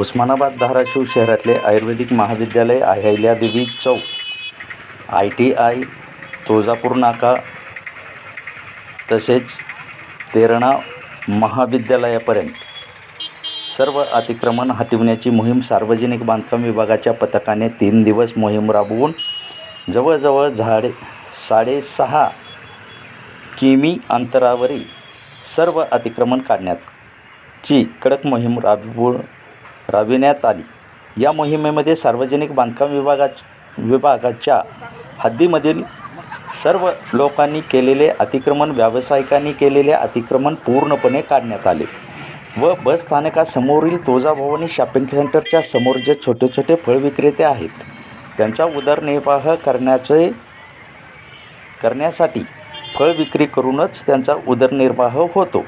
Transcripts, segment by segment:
उस्मानाबाद धाराशिव शहरातले आयुर्वेदिक महाविद्यालय अहिल्यादेवी चौक. आय टी आय तुळजापूर नाका तसेच तेरणा महाविद्यालयापर्यंत सर्व अतिक्रमण हटविण्याची मोहीम सार्वजनिक बांधकाम विभागाच्या पथकाने तीन दिवस मोहीम राबवून जवळजवळ झाडे साडेसहा किमी अंतरावरील सर्व अतिक्रमण काढण्याची कडक मोहीम राबवून राबविण्यात आली. या मोहिमेमध्ये सार्वजनिक बांधकाम विभागा विभागाच्या हद्दीमधील सर्व लोकांनी केलेले अतिक्रमण व्यावसायिकांनी केलेले अतिक्रमण पूर्णपणे काढण्यात आले व बस स्थानकासमोरील तुळजाभवानी शॉपिंग सेंटरच्या समोर जे छोटे छोटे फळ विक्रेते आहेत त्यांचा उदरनिर्वाह करण्याचे करण्यासाठी फळ विक्री करूनच त्यांचा उदरनिर्वाह होतो.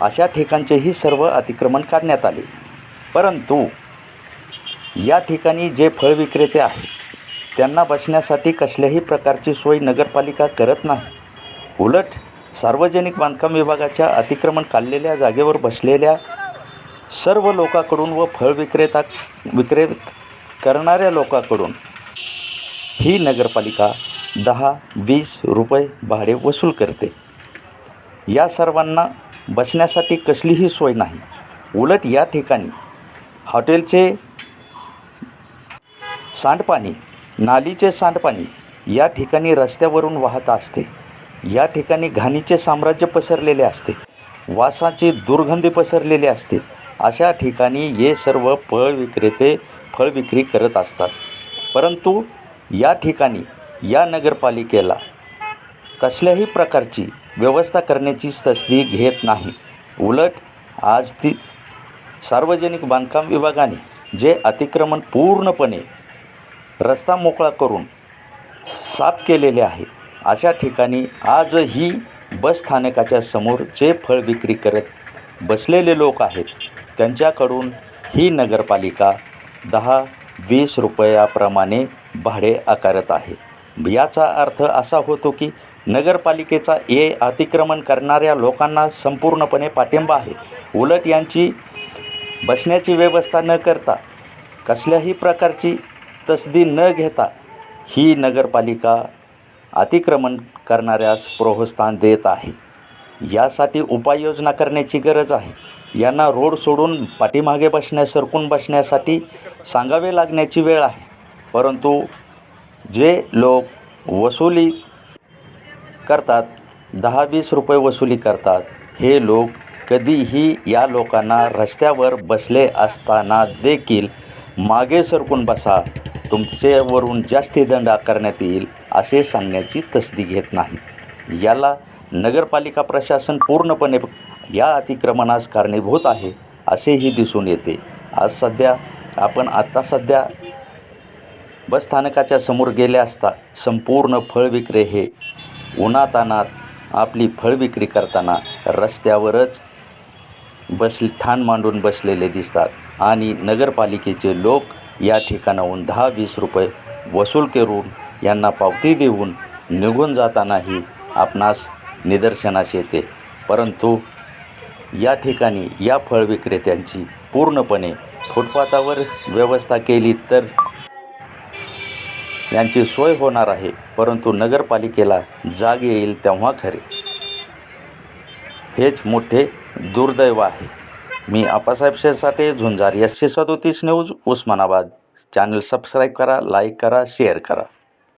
अशा ठिकाणचेही सर्व अतिक्रमण काढण्यात आले. परंतु या ठिकाणी जे फळ विक्रेते आहेत त्यांना बसण्यासाठी कसल्याही प्रकारची सोय नगरपालिका करत नाही. उलट सार्वजनिक बांधकाम विभागाच्या अतिक्रमण काढलेल्या जागेवर बसलेल्या सर्व लोकांकडून व फळ विक्रेता विक्रे करणाऱ्या लोकांकडून ही नगरपालिका दहा वीस रुपये भाडे वसूल करते. या सर्वांना बसण्यासाठी कसलीही सोय नाही. उलट या ठिकाणी हॉटेलचे सांडपाणी नालीचे सांडपाणी या ठिकाणी रस्त्यावरून वाहत असते. या ठिकाणी घाणीचे साम्राज्य पसरलेले असते. वासाची दुर्गंधी पसरलेली असते. अशा ठिकाणी हे सर्व फळ विक्रेते फळ विक्री करत असतात. परंतु या ठिकाणी या नगरपालिकेला कसल्याही प्रकारची व्यवस्था करण्याची तसदी घेत नाही. उलट आज ती सार्वजनिक बांधकाम विभागाने जे अतिक्रमण पूर्णपणे रस्ता मोकळा करून साफ केलेले आहे अशा ठिकाणी आजही बस स्थानकाच्या समोर जे फळ विक्री करत बसलेले लोक आहेत त्यांच्याकडून ही नगरपालिका दहा वीस रुपयाप्रमाणे भाडे आकारत आहे. याचा अर्थ असा होतो की नगरपालिकेचा ए अतिक्रमण करणाऱ्या लोकांना संपूर्णपणे पाठिंबा आहे. उलट यांची बसण्याची व्यवस्था न करता कसल्याही प्रकारची तसदी न घेता ही नगरपालिका अतिक्रमण करणाऱ्यास प्रोत्साहन देत आहे. यासाठी उपाययोजना करण्याची गरज आहे. यांना रोड सोडून पाठीमागे बसण्यास सरकून बसण्यासाठी सांगावे लागण्याची वेळ आहे. परंतु जे लोक वसुली करतात दहा वीस रुपये वसुली करतात हे लोक कधीही या लोकांना रस्त्यावर बसले असताना देखील मागे सरकून बसा. तुमच्यावरून जास्ती दंड आकारण्यात येईल असे सांगण्याची तसदी घेत नाही. याला नगरपालिका प्रशासन पूर्णपणे या अतिक्रमणास कारणीभूत आहे असेही दिसून येते. आज सध्या आपण आत्ता सध्या बसस्थानकाच्या समोर गेले असता संपूर्ण फळ विक्रे हे उन्हातानात आपली फळ विक्री करताना रस्त्यावरच बस ठाण मांडून बसलेले दिसतात. आणि नगरपालिकेचे लोक या ठिकाणाहून दहा वीस रुपये वसूल करून यांना पावती देऊन निघून जातानाही आपणास निदर्शनास येते. परंतु या ठिकाणी या फळ विक्रेत्यांची पूर्णपणे फुटपाथावर व्यवस्था केली तर यांची सोय होणार आहे. परंतु नगरपालिकेला जाग येईल तेव्हा खरे. हेच मोठे दुर्दैव आहे. मी आप्पासाहेब शेरसाटे झुंजार एसशे सदोतीस न्यूज उस्मानाबाद. चॅनल सबस्क्राईब करा लाईक करा शेअर करा.